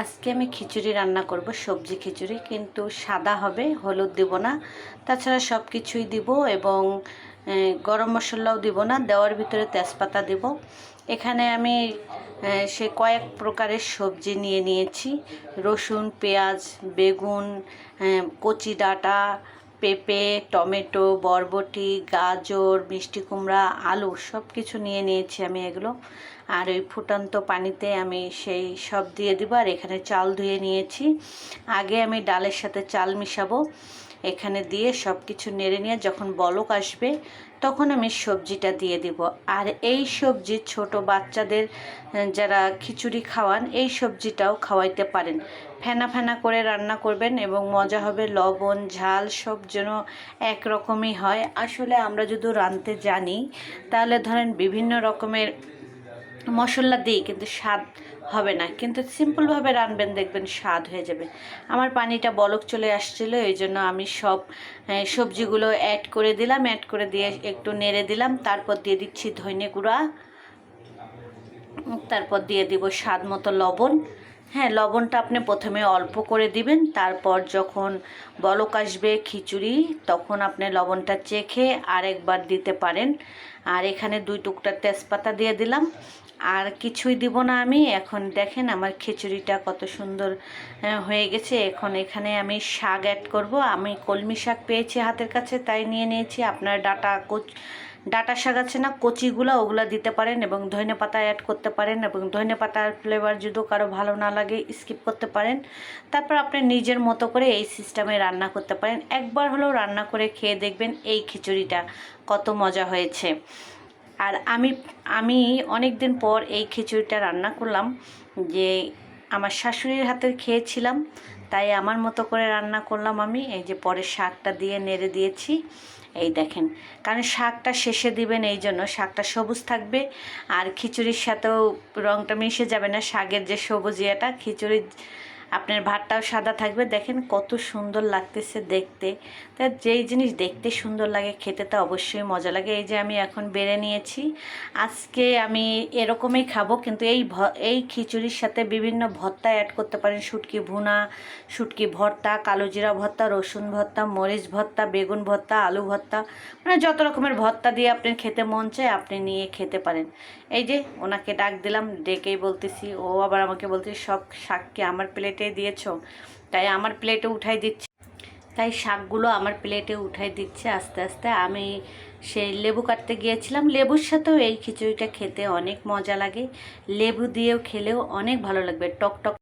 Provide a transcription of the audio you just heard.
আজকে আমি খিচুড়ি রান্না করব, সবজি খিচুড়ি, কিন্তু সাদা হবে, হলুদ দিব না। তাছাড়া সব কিছুই দিব এবং গরম মশলাও দিব না, দেওয়ার ভিতরে তেজপাতা দিব। এখানে আমি সে কয়েক প্রকারের সবজি নিয়ে নিয়েছি। রসুন, পেঁয়াজ, বেগুন কচি ডাঁটা, পেঁপে, টমেটো, বরবটি, গাজর, মিষ্টি কুমড়া, আলু সব কিছু নিয়ে নিয়েছি আমি এগুলো। আর ওই ফুটন্ত পানিতে আমি সেই সব দিয়ে দিব, আর এখানে চাল ধুয়ে নিয়েছি। আগে আমি ডালের সাথে চাল মিশাবো। এখানে দিয়ে সব কিছু নেড়ে নিয়ে যখন বলক আসবে, তখন আমি সবজিটা দিয়ে দিব। আর এই সবজি ছোট বাচ্চাদের যারা খিচুড়ি খাওয়ান, এই সবজিটাও খাওয়াইতে পারেন। ফেনা ফেনা করে রান্না করবেন এবং মজা হবে, লবণ, ঝাল সব যেন একরকমই হয়। আসলে আমরা যদি রাঁধতে জানি, তাহলে ধরেন বিভিন্ন রকমের মশলা দিই, কিন্তু স্বাদ হবে না। কিন্তু সিম্পলভাবে রানবেন, দেখবেন স্বাদ হয়ে যাবে। আমার পানিটা বলক চলে আসছিল, এই জন্য আমি সব সবজিগুলো অ্যাড করে দিলাম অ্যাড করে দিয়ে একটু নেড়ে দিলাম। তারপর দিয়ে দিচ্ছি ধনে গুঁড়া, তারপর দিয়ে দিব স্বাদ মতো লবণ। হ্যাঁ লবণটা আপনি প্রথমে অল্প করে দিবেন, তারপর যখন বলক আসবে খিচুড়ি, তখন আপনি লবণটা চেখে আরেকবার দিতে পারেন। আর এখানে দুই টুকটা তেজপাতা দিয়ে দিলাম। আর কিছুই দিব না আমি। এখন দেখেন আমার খিচুড়িটা কত সুন্দর হয়ে গেছে। এখন এখানে আমি শাক অ্যাড করব। আমি কলমি শাক পেয়েছি হাতের কাছে, তাই নিয়ে নিয়েছি। আপনার ডাটা কোচ ডাটা শাক আছে না, কচিগুলা ওগুলা দিতে পারেন এবং ধনে পাতা অ্যাড করতে পারেন এবং ধনে পাতার ফ্লেভার যদি কারও ভালো না লাগে স্কিপ করতে পারেন। তারপর আপনি নিজের মতো করে এই সিস্টেমে রান্না করতে পারেন। একবার হলেও রান্না করে খেয়ে দেখবেন এই খিচুড়িটা কত মজা হয়েছে। আর আমি আমি অনেক দিন পর এই খিচুড়িটা রান্না করলাম, যে আমার শাশুড়ির হাতের খেয়েছিলাম। তাই আমার মতো করে রান্না করলাম আমি। এই যে পরে শাকটা দিয়ে নেড়ে দিয়েছি। এই দেখেন, কারণ শাকটা শেষে দিবেন এই জন্য শাকটা সবুজ থাকবে। আর খিচুড়ির সাথেও রঙটা মিশে যাবে না, শাকের যে সবুজ ইয়েটা, খিচুড়ির আপনার ভাতটাও সাদা থাকবে। দেখেন কত সুন্দর লাগতেছে দেখতে। তা যেই জিনিস দেখতে সুন্দর লাগে, খেতে তো অবশ্যই মজা লাগে। এই যে আমি এখন বেড়ে নিয়েছি। আজকে আমি এরকমই খাব, কিন্তু এই এই খিচুড়ির সাথে বিভিন্ন ভর্তা অ্যাড করতে পারেন। শুটকি ভুনা, শুটকি ভর্তা কালো জিরা ভর্তা, রসুন ভর্তা, মরিচ ভর্তা, বেগুন ভর্তা, আলু ভর্তা মানে যত রকমের ভর্তা দিয়ে আপনি খেতে মন চায়, আপনি নিয়ে খেতে পারেন। এই যে ওনাকে ডাক দিলাম, ডেকেই বলতেছি। ও আবার আমাকে বলতেছি, সব শাককে আমার প্লেটে দিয়েছ। তাই আমার প্লেটে উঠাই দিচ্ছি। তাই শাকগুলো আমার প্লেটে উঠাই দিচ্ছে আস্তে আস্তে। আমি সেই লেবু কাটতে গিয়েছিলাম। লেবুর সাথেও এই খিচুড়িটা খেতে অনেক মজা লাগে। লেবু দিয়েও খেলেও অনেক ভালো লাগবে। টক টক